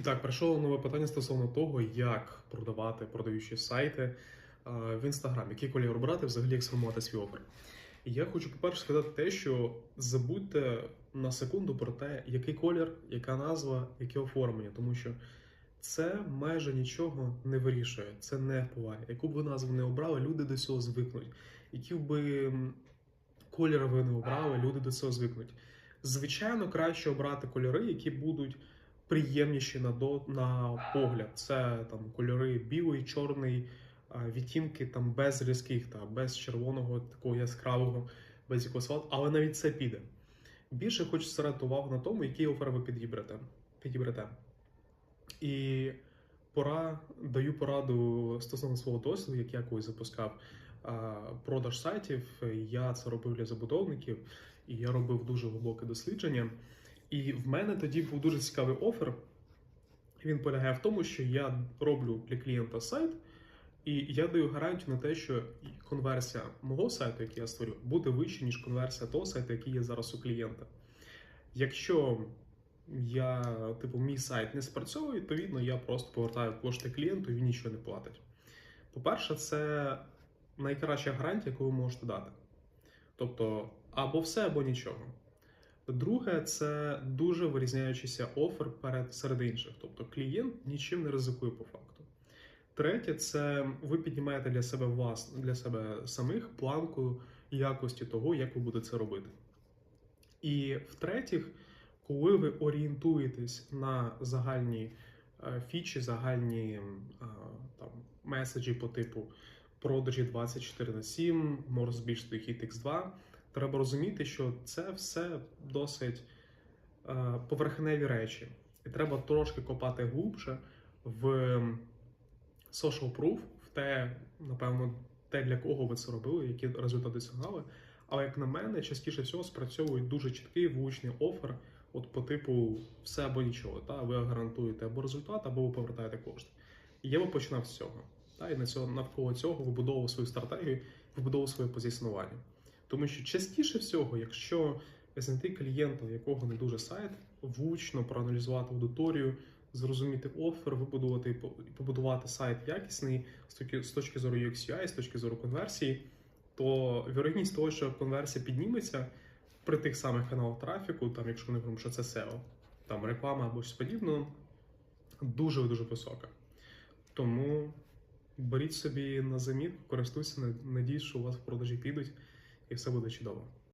І так, прийшло нове питання стосовно того, як продавати продаючі сайти в інстаграм, який колір обрати, взагалі як сформувати свій офер. І я хочу, по-перше, сказати те, що забудьте на секунду про те, який колір, яка назва, яке оформлення, тому що це майже нічого не вирішує, це не впливає. Яку б ви назву не обрали, люди до цього звикнуть. Які м, колір ви не обрали, люди до цього звикнуть. Звичайно, краще обрати кольори, які будуть приємніші на, до, на погляд. Це там кольори білий, чорний, відтінки там без різких, та без червоного, такого яскравого, без якогось. Але навіть це піде. Більше хочу зосередити увагу на тому, який офер ви підібрете. підібрете. І пора даю пораду стосовно свого досвіду, як я колись запускав продаж сайтів. Я це робив для забудовників, і я робив дуже глибоке дослідження. І в мене тоді був дуже цікавий офер. Він полягає в тому, що я роблю для клієнта сайт, і я даю гарантію на те, що конверсія мого сайту, який я створю, буде вища, ніж конверсія того сайту, який є зараз у клієнта. Якщо я, типу, мій сайт не спрацьовує, відповідно, я просто повертаю кошти клієнту і він нічого не платить. По-перше, це найкраща гарантія, яку ви можете дати. Тобто, або все, або нічого. Друге, це дуже вирізняючийся офер перед серед інших. Тобто клієнт нічим не ризикує по факту. Третє, це ви піднімаєте для себе влас, для себе самих планку якості того, як ви будете це робити. І в-третіх, коли ви орієнтуєтесь на загальні е, фічі, загальні е, там, меседжі по типу продажі 24 на 7, можна збільшити хід X2, треба розуміти, що це все досить е, поверхневі речі. І треба трошки копати глубше в social proof, в те, напевно, те, для кого ви це робили, які результати досягали. Але як на мене, частіше всього спрацьовує дуже чіткий влучний офер, от по типу все або нічого. Та ви гарантуєте або результат, або ви повертаєте кошти. І я би починав з цього. Та і на цього навколо цього вибудовував свою стратегію, вибудовував своє позиціонування. Тому що частіше всього, якщо знайти клієнта, якого не дуже сайт, влучно проаналізувати аудиторію, зрозуміти офер, вибудувати побудувати сайт якісний з точки, зору UX UI, з точки зору конверсії, то вірогідність того, що конверсія підніметься при тих самих каналах трафіку, там, якщо ми говоримо, що це SEO, там реклама або щось подібне, дуже дуже висока. Тому беріть собі на заміт, користуйся, надіюсь, що у вас в продажі підуть і все буде чудово.